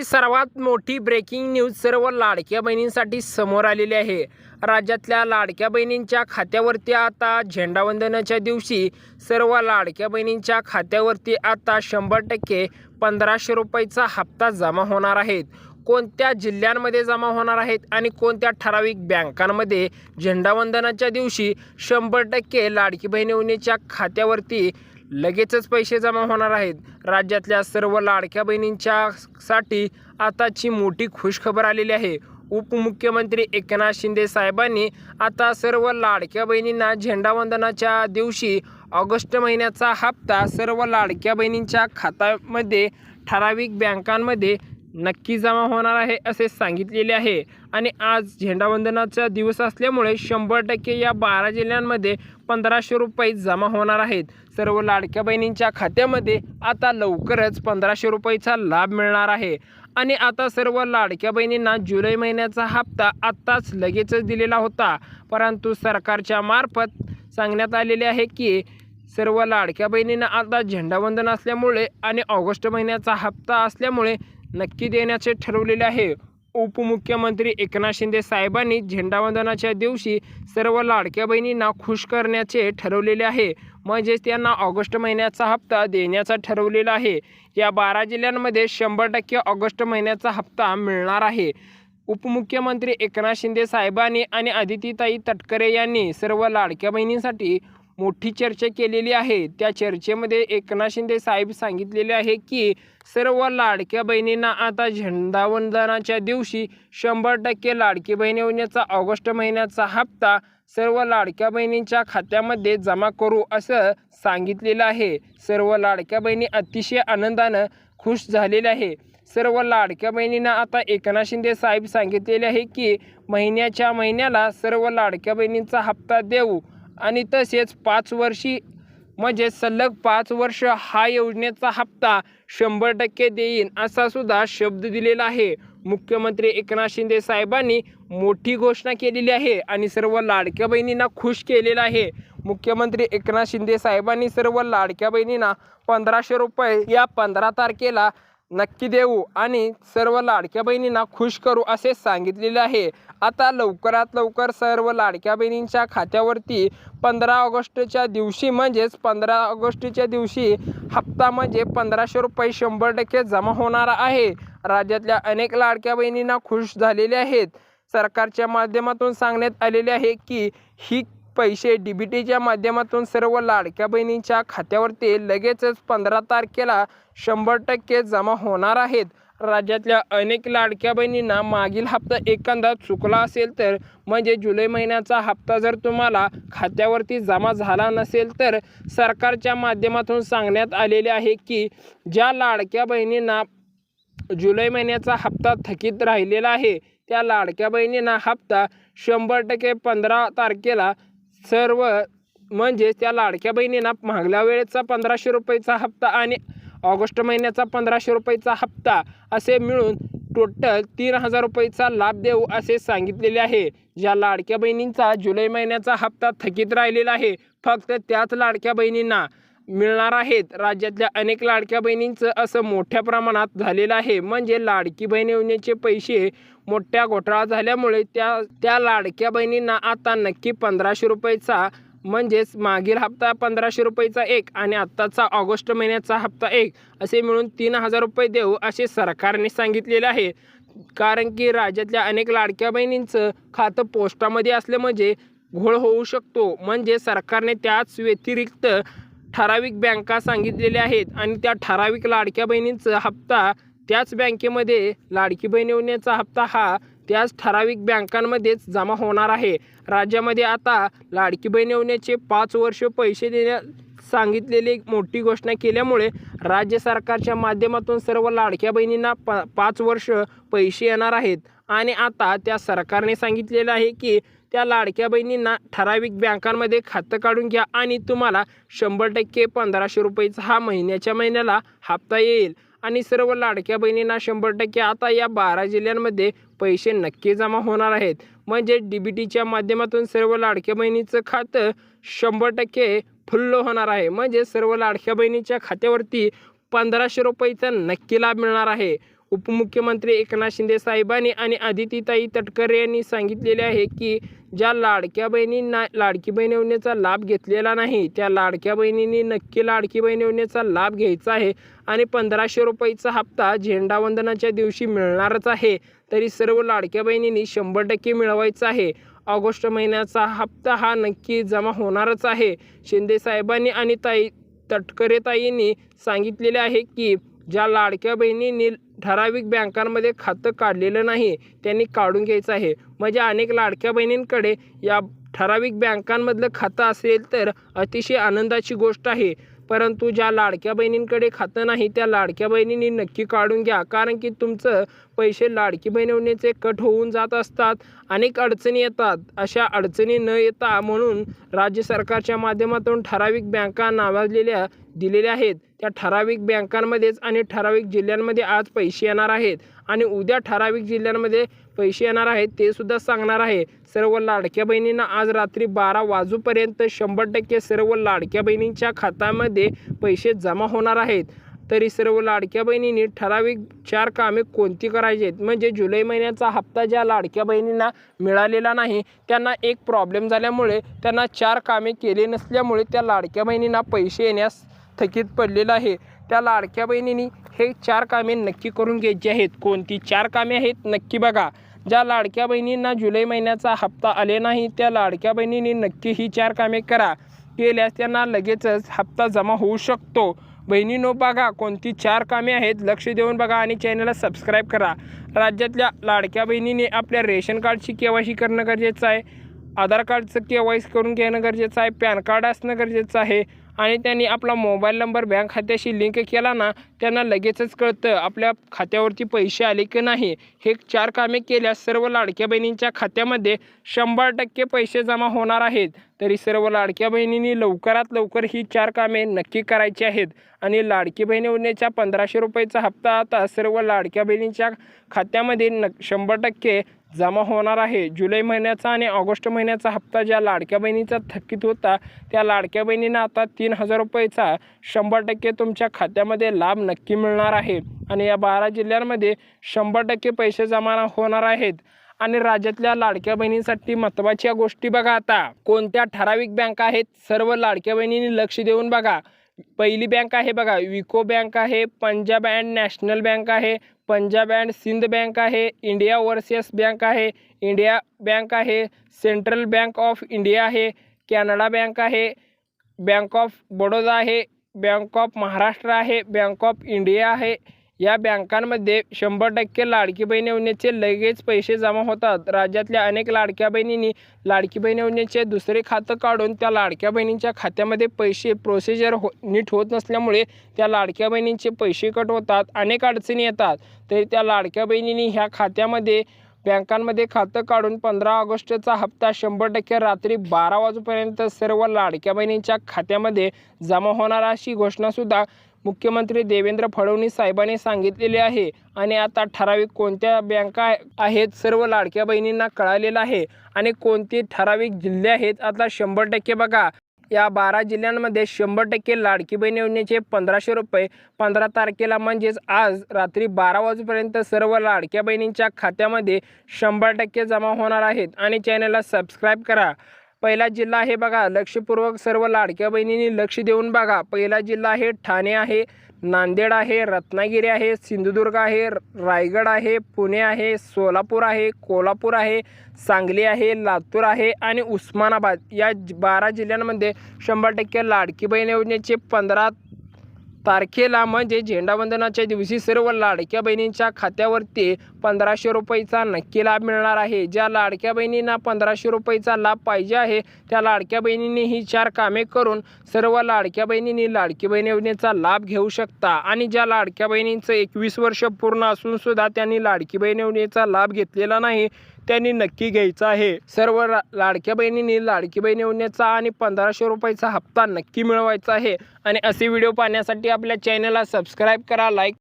आजची सर्वात मोठी ब्रेकिंग न्यूज सर्व लाडक्या बहिणींसाठी समोर आलेली आहे. राज्यातल्या लाडक्या बहिणींच्या खात्यावरती आता झेंडावंदनाच्या दिवशी सर्व लाडक्या बहिणींच्या खात्यावरती आता शंभर टक्के पंधराशे रुपयाचा हप्ता जमा होणार आहेत. कोणत्या जिल्ह्यांमध्ये जमा होणार आहेत आणि कोणत्या ठराविक बँकांमध्ये झेंडावंदनाच्या दिवशी शंभर टक्के लाडकी बहीण खात्यावरती लगेचच पैसे जमा होणार आहेत. राज्यातल्या सर्व लाडक्या बहिणींच्या साठी आताची मोठी खुशखबर आलेली आहे. उपमुख्यमंत्री एकनाथ शिंदे साहेबांनी आता सर्व लाडक्या बहिणींना झेंडावंदनाच्या दिवशी ऑगस्ट महिन्याचा हप्ता सर्व लाडक्या बहिणींच्या खात्यामध्ये ठराविक बँकांमध्ये नक्की जमा होणार आहे असे सांगितलेले आहे. आणि आज झेंडावंदनाचा दिवस असल्यामुळे शंभर टक्के या बारा जिल्ह्यांमध्ये पंधराशे रुपये जमा होणार आहेत. सर्व लाडक्या बहिणींच्या खात्यामध्ये आता लवकरच पंधराशे रुपयेचा लाभ मिळणार आहे. आणि आता सर्व लाडक्या बहिणींना जुलै महिन्याचा हप्ता आत्ताच लगेचच दिलेला होता. परंतु सरकारच्या मार्फत सांगण्यात आलेले आहे की सर्व लाडक्या बहिणींना आता झेंडावंदन असल्यामुळे आणि ऑगस्ट महिन्याचा हप्ता असल्यामुळे नक्की देण्याचे ठरवलेले आहे. उपमुख्यमंत्री एकनाथ शिंदे साहेबांनी झेंडावंदनाच्या दिवशी सर्व लाडक्या बहिणींना खुश करण्याचे ठरवलेले आहे. म्हणजेच त्यांना ऑगस्ट महिन्याचा हप्ता देण्याचा ठरवलेला आहे. या बारा जिल्ह्यांमध्ये शंभर टक्के ऑगस्ट महिन्याचा हप्ता मिळणार आहे. उपमुख्यमंत्री एकनाथ शिंदे साहेबांनी आणि अदितीताई तटकरे यांनी सर्व लाडक्या बहिणींसाठी मोठी चर्चा केलेली आहे. त्या चर्चेमध्ये एकनाथ शिंदे साहेब सांगितलेले आहे की सर्व लाडक्या बहिणींना आता झेंडावंदनाच्या दिवशी शंभर टक्के लाडकी बहीण योजनेचा ऑगस्ट महिन्याचा हप्ता सर्व लाडक्या बहिणींच्या खात्यामध्ये जमा करू असं सांगितलेलं आहे. सर्व लाडक्या बहिणी अतिशय आनंदानं खुश झालेल्या आहे. सर्व लाडक्या बहिणींना आता एकनाथ शिंदे साहेब सांगितलेले आहे की महिन्याच्या महिन्याला सर्व लाडक्या बहिणींचा हप्ता देऊ. आणि तसेच पाच वर्षी म्हणजे सलग पाच वर्ष हा योजनेचा हप्ता शंभर टक्के देईन असा सुद्धा शब्द दिलेला आहे. मुख्यमंत्री एकनाथ शिंदे साहेबांनी मोठी घोषणा केलेली आहे आणि सर्व लाडक्या बहिणींना खुश केलेलं आहे. मुख्यमंत्री एकनाथ शिंदे साहेबांनी सर्व लाडक्या बहिणींना पंधराशे रुपये या पंधरा तारखेला नक्की देऊ आणि सर्व लाडक्या बहिणींना खुश करू असे सांगितलेले आहे. आता लवकरात लवकर सर्व लाडक्या बहिणींच्या खात्यावरती पंधरा ऑगस्टच्या दिवशी म्हणजेच पंधरा ऑगस्टच्या दिवशी हप्ता म्हणजे पंधराशे रुपये शंभर टक्के जमा होणार आहे. राज्यातल्या अनेक लाडक्या बहिणींना खुश झालेले आहेत. सरकारच्या माध्यमातून सांगण्यात आलेले आहे की ही पैसे डी बी टीच्या माध्यमातून सर्व लाडक्या बहिणींच्या खात्यावरती लगेचच पंधरा तारखेला शंभर टक्के जमा होणार आहेत. राज्यातल्या अनेक लाडक्या बहिणींना मागील हप्ता एखादा चुकला असेल तर म्हणजे जुलै महिन्याचा हप्ता जर तुम्हाला खात्यावरती जमा झाला नसेल तर सरकारच्या माध्यमातून सांगण्यात आलेले आहे की ज्या लाडक्या बहिणींना जुलै महिन्याचा हप्ता थकीत राहिलेला आहे त्या लाडक्या बहिणींना हप्ता शंभर टक्के पंधरा तारखेला सर्व म्हणजेच त्या लाडक्या बहिणींना मागल्या वेळेचा पंधराशे रुपयेचा हप्ता आणि ऑगस्ट महिन्याचा पंधराशे रुपयेचा हप्ता असे मिळून टोटल तीन हजार रुपयेचा लाभ देऊ असे सांगितलेले आहे. ज्या लाडक्या बहिणींचा जुलै महिन्याचा हप्ता थकीत राहिलेला आहे फक्त त्याच लाडक्या बहिणींना मिळणार आहेत. राज्यातल्या अनेक लाडक्या बहिणींचं असं मोठ्या प्रमाणात झालेलं आहे. म्हणजे लाडकी बहीण योजनेचे पैसे मोठ्या घोटाळा झाल्यामुळे त्या त्या लाडक्या बहिणींना आता नक्की पंधराशे रुपयेचा म्हणजेच मागील हप्ता पंधराशे रुपयेचा एक आणि आत्ताचा ऑगस्ट महिन्याचा हप्ता एक असे मिळून तीन हजार रुपये देऊ असे सरकारने सांगितलेले आहे. कारण की राज्यातल्या अनेक लाडक्या बहिणींचं खातं पोस्टामध्ये असलं म्हणजे घोळ होऊ शकतो. म्हणजे सरकारने त्याच व्यतिरिक्त ठराविक बँका सांगितलेल्या आहेत आणि त्या ठराविक लाडक्या बहिणींचा हप्ता त्याच बँकेमध्ये लाडकी बहीण योजनेचा हप्ता हा त्याच ठराविक बँकांमध्येच जमा होणार आहे. राज्यामध्ये आता लाडकी बहीण योजनेचे पाच वर्ष पैसे देण्या सांगितलेली एक मोठी घोषणा केल्यामुळे राज्य सरकारच्या माध्यमातून सर्व लाडक्या बहिणींना प पाच वर्ष पैसे येणार आहेत. आणि आता त्या सरकारने सांगितलेलं आहे की त्या लाडक्या बहिणींना ठराविक बँकांमध्ये खातं काढून घ्या आणि तुम्हाला शंभर टक्के पंधराशे रुपयेचा हा महिन्याच्या महिन्याला हप्ता येईल. आणि सर्व लाडक्या बहिणींना शंभर टक्के आता या बारा जिल्ह्यांमध्ये पैसे नक्की जमा होणार आहेत. म्हणजे डी बी टीच्या माध्यमातून सर्व लाडक्या बहिणीचं खातं शंभर टक्के फुल्ल होणार आहे. म्हणजे सर्व लाडक्या बहिणीच्या खात्यावरती पंधराशे रुपयेचा नक्की लाभ मिळणार आहे. उपमुख्यमंत्री एकनाथ शिंदे साहेबांनी आणि आदितीताई तटकरे यांनी सांगितलेले आहे की ज्या लाडक्या बहिणींना लाडकी बहीण योजनेचा लाभ घेतलेला नाही त्या लाडक्या बहिणींनी नक्की लाडकी बहीण योजनेचा लाभ घ्यायचा आहे आणि पंधराशे रुपयाचा हप्ता झेंडावंदनाच्या दिवशी मिळणारच आहे. तरी सर्व लाडक्या बहिणींनी शंभर टक्के मिळवायचा आहे. ऑगस्ट महिन्याचा हप्ता हा नक्की जमा होणारच आहे. शिंदे साहेबांनी आणि ताई तटकरे ताईंनी सांगितलेले आहे की ज्या लाडक्या बहिणींनी ठराविक बँकांमध्ये खातं काढलेलं नाही त्यांनी काढून घ्यायचं आहे. म्हणजे अनेक लाडक्या बहिणींकडे या ठराविक बँकांमधलं खातं असेल तर अतिशय आनंदाची गोष्ट आहे. परंतु ज्या लाडक्या बहिणींकडे खातं नाही त्या लाडक्या बहिणींनी नक्की काढून घ्या. कारण की तुमचं पैसे लाडकी बहीण कट होऊन जात असतात. अनेक अडचणी येतात. अशा अडचणी न येता म्हणून राज्य सरकारच्या माध्यमातून ठराविक बँका नावाजलेल्या दिलेल्या आहेत. त्या ठराविक बँकांमध्येच आणि ठराविक जिल्ह्यांमध्ये आज पैसे येणार आहेत. आणि उद्या ठराविक जिल्ह्यांमध्ये पैसे येणार आहेत ते सुद्धा सांगणार आहे. सर्व लाडक्या बहिणींना आज रात्री बारा वाजूपर्यंत शंभर टक्के सर्व लाडक्या बहिणींच्या खात्यामध्ये पैसे जमा होणार आहेत. तरी सर्व लाडक्या बहिणींनी ठराविक चार कामे कोणती करायची आहेत? म्हणजे जुलै महिन्याचा हप्ता ज्या लाडक्या बहिणींना मिळालेला नाही त्यांना एक प्रॉब्लेम झाल्यामुळे त्यांना चार कामे केली नसल्यामुळे त्या लाडक्या बहिणींना पैसे येण्यास थकीत पडलेलं आहे. त्या लाडक्या बहिणींनी हे चार कामे नक्की करून घ्यायची आहेत. कोणती चार कामे आहेत नक्की बघा. ज्या लाडक्या बहिणींना जुलै महिन्याचा हप्ता आले नाही त्या लाडक्या बहिणींनी नक्की ही चार कामे करा. केल्यास त्यांना लगेचच हप्ता जमा होऊ शकतो. बहिणीनो बघा कोणती चार कामे आहेत लक्ष देऊन बघा आणि चॅनलला सबस्क्राईब करा. राज्यातल्या लाडक्या बहिणीने आपल्या रेशन कार्डची के वाय सी करणं गरजेचं आहे. आधार कार्डचं के वाय सी करून घेणं गरजेचं आहे. पॅन कार्ड असणं गरजेचं आहे. आणि त्यांनी आपला मोबाईल नंबर बँक खात्याशी लिंक केला ना त्यांना लगेचच कळतं आपल्या खात्यावरती पैसे आले की नाही. हे चार कामे केल्यास सर्व लाडक्या बहिणींच्या खात्यामध्ये शंभर टक्के पैसे जमा होणार आहेत. तरी सर्व लाडक्या बहिणींनी लवकरात लवकर ही चार कामे नक्की करायची आहेत. आणि लाडकी बहिणी योजनेच्या पंधराशे रुपयाचा हप्ता आता सर्व लाडक्या बहिणींच्या खात्यामध्ये न शंभर टक्के जमा होणार आहे. जुलै महिन्याचा आणि ऑगस्ट महिन्याचा हप्ता ज्या लाडक्या बहिणीचा थकीत होता त्या लाडक्या बहिणींना आता तीन हजार रुपयेचा शंभर टक्के तुमच्या खात्यामध्ये लाभ नक्की मिळणार आहे. आणि या बारा जिल्ह्यांमध्ये शंभर टक्के पैसे जमा होणार आहेत. आणि राज्यातल्या लाडक्या बहिणींसाठी महत्त्वाच्या गोष्टी बघा आता. कोणत्या ठराविक बँका आहेत? सर्व लाडक्या बहिणींनी लक्ष देऊन बघा. पहिली बँक आहे बघा विको बँक आहे पंजाब अँड नॅशनल बँक आहे पंजाब अँड सिंध बँक आहे इंडिया ओव्हरसीएस बँक आहे इंडिया बँक आहे सेंट्रल बँक ऑफ इंडिया आहे कॅनडा बँक आहे बँक ऑफ बडोदा आहे बँक ऑफ महाराष्ट्र आहे बँक ऑफ इंडिया आहे या बँकांमध्ये शंभर टक्के लाडकी बहीण योजनेचे लगेच पैसे जमा होतात. राज्यातल्या अनेक लाडक्या बहिणींनी लाडकी बहीण योजनेचे दुसरे खातं काढून त्या लाडक्या बहिणींच्या खात्यामध्ये पैसे प्रोसिजर हो नीट होत नसल्यामुळे त्या लाडक्या बहिणींचे पैसे कट होतात अनेक अडचणी येतात. तरी त्या लाडक्या बहिणींनी ह्या खात्यामध्ये बँकांमध्ये खातं काढून पंधरा ऑगस्टचा हप्ता शंभर टक्के रात्री बारा वाजेपर्यंत सर्व लाडक्या बहिणींच्या खात्यामध्ये जमा होणार अशी घोषणासुद्धा मुख्यमंत्री देवेंद्र फडणवीस साहेबांनी सांगितलेले आहे. आणि आता ठराविक कोणत्या बँका आहेत सर्व लाडक्या बहिणींना कळालेलं आहे. आणि कोणते ठराविक जिल्हे आहेत आता शंभर टक्के बघा. या बारा जिल्ह्यांमध्ये शंभर टक्के लाडकी बहीण योजनेचे पंधराशे रुपये. पंधरा तारखेला म्हणजेच आज रात्री बारा वाजेपर्यंत सर्व लाडक्या बहिणींच्या खात्यामध्ये शंभर टक्के जमा होणार आहेत. आणि चॅनलला सबस्क्राईब करा. पहिला जिल्हा आहे बघा लक्षपूर्वक सर्व लाडक्या बहिणींनी लक्ष देऊन बघा. पहिला जिल्हा आहे ठाणे आहे नांदेड आहे रत्नागिरी आहे सिंधुदुर्ग आहे रायगड आहे पुणे आहे सोलापूर आहे कोल्हापूर आहे सांगली आहे लातूर आहे आणि उस्मानाबाद. या बारा जिल्ह्यांमध्ये शंभर टक्के लाडकी बहीण योजनेचे पंधरा तारखेला म्हणजे झेंडावंदनाच्या दिवशी सर्व लाडक्या बहिणींच्या खात्यावरती पंधराशे रुपयेचा नक्की लाभ मिळणार आहे. ज्या लाडक्या बहिणींना पंधराशे रुपयेचा लाभ पाहिजे आहे त्या लाडक्या बहिणींनी ही चार कामे करून सर्व लाडक्या बहिणींनी लाडकी बहीण योजनेचा लाभ घेऊ शकता. आणि ज्या लाडक्या बहिणींचं एकवीस वर्ष पूर्ण असूनसुद्धा त्यांनी लाडकी बहीण योजनेचा लाभ घेतलेला नाही त्यांनी नक्की घ्यायचं आहे. सर्व ला- लाडक्या बहिणींनी लाडकी बहीण योजनेचा आणि पंधराशे रुपयाचा हप्ता नक्की मिळवायचा आहे. आणि असे व्हिडिओ पाहण्यासाठी आपल्या चॅनलला सबस्क्राईब करा लाईक